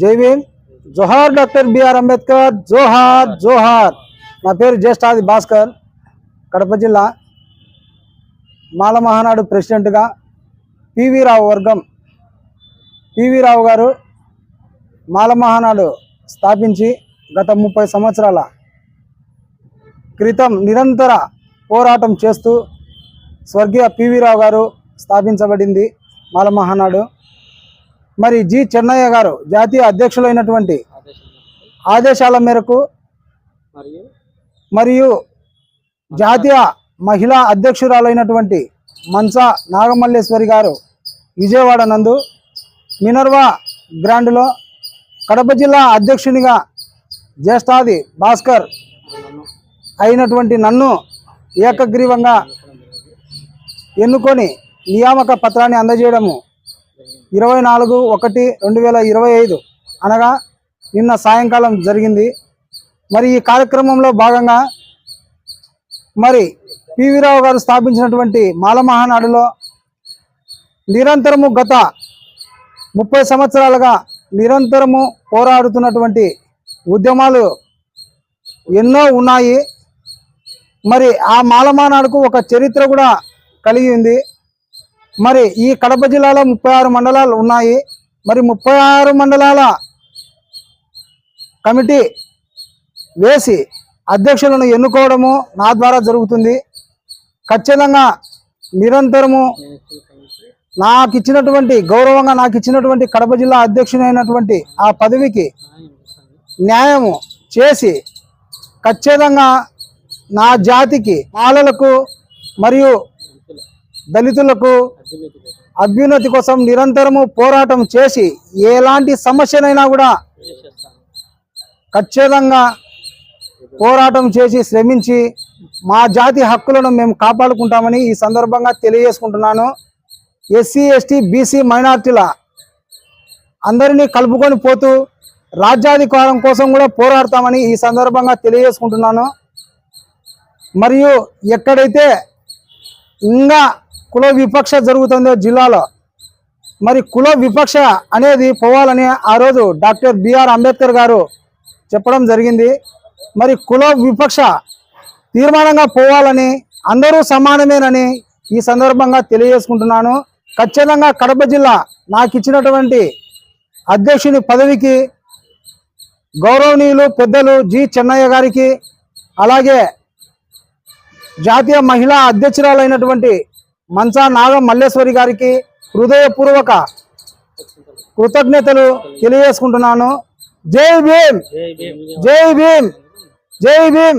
జై భీమ్. జోహార్ doctor BR Ambedkar. జోహార్ జోహార్. నా పేరు జ్యేష్ఠాది భాస్కర్. కడప జిల్లా మాల మహానాడు ప్రెసిడెంట్గా పివి రావు వర్గం. పివి రావు గారు మాల మహానాడు స్థాపించి గత ముప్పై సంవత్సరాల క్రితం నిరంతర పోరాటం చేస్తూ స్వర్గీయ పివి రావు గారు స్థాపించబడింది మాల మహానాడు మరి జి చెన్నయ్య గారు జాతీయ అధ్యక్షులైనటువంటి ఆదేశాల మేరకు మరియు జాతీయ మహిళా అధ్యక్షురాలైనటువంటి మంచా నాగమల్లేశ్వరి గారు విజయవాడ నందు మినర్వా గ్రాండ్లో కడప జిల్లా అధ్యక్షునిగా జ్యేష్ఠాది భాస్కర్ అయినటువంటి నన్ను ఏకగ్రీవంగా ఎన్నుకొని నియామక పత్రాన్ని అందజేయడము ఇరవై నాలుగు ఒకటి రెండు వేల ఇరవై ఐదు అనగా నిన్న సాయంకాలం జరిగింది. మరి ఈ కార్యక్రమంలో భాగంగా మరి పివి రావు గారు స్థాపించినటువంటి మాల మహానాడులో నిరంతరము గత ముప్పై సంవత్సరాలుగా నిరంతరము పోరాడుతున్నటువంటి ఉద్యమాలు ఎన్నో ఉన్నాయి. మరి ఆ మాలమానాడుకు ఒక చరిత్ర కూడా కలిగి ఉంది. మరి ఈ కడప జిల్లాలో ముప్పై ఆరు మండలాలు ఉన్నాయి. మరి ముప్పై ఆరు మండలాల కమిటీ వేసి అధ్యక్షులను ఎన్నుకోవడము నా ద్వారా జరుగుతుంది. ఖచ్చితంగా నిరంతరము నాకు ఇచ్చినటువంటి గౌరవంగా నాకు ఇచ్చినటువంటి కడప జిల్లా అధ్యక్షుడైనటువంటి ఆ పదవికి న్యాయము చేసి ఖచ్చితంగా నా జాతికి మాలలకు మరియు దళితులకు అభ్యున్నతి కోసం నిరంతరము పోరాటం చేసి ఎలాంటి సమస్యనైనా కూడా ఖచ్చితంగా పోరాటం చేసి శ్రమించి మా జాతి హక్కులను మేము కాపాడుకుంటామని ఈ సందర్భంగా తెలియజేసుకుంటున్నాను. ఎస్సీ ఎస్టీ బీసీ మైనార్టీల అందరినీ కలుపుకొని పోతూ రాజ్యాధికారం కోసం కూడా పోరాడతామని ఈ సందర్భంగా తెలియజేసుకుంటున్నాను. మరియు ఎక్కడైతే ఇంకా కుల వివక్ష జరుగుతుందో జిల్లాలో. మరి కుల వివక్ష అనేది పోవాలని ఆ రోజు డాక్టర్ బిఆర్ అంబేద్కర్ గారు చెప్పడం జరిగింది. మరి కుల వివక్ష తీర్మానంగా పోవాలని అందరూ సమానమేనని ఈ సందర్భంగా తెలియజేసుకుంటున్నాను. ఖచ్చితంగా కడప జిల్లా నాకు ఇచ్చినటువంటి అధ్యక్షుని పదవికి గౌరవనీయులు పెద్దలు జి చెన్నయ్య గారికి అలాగే జాతీయ మహిళా అధ్యక్షురాలైనటువంటి మంచా నాగ మల్లేశ్వరి గారికి హృదయపూర్వక కృతజ్ఞతలు తెలియజేసుకుంటున్నాను. జై భీమ్! జై భీమ్. జై భీమ్!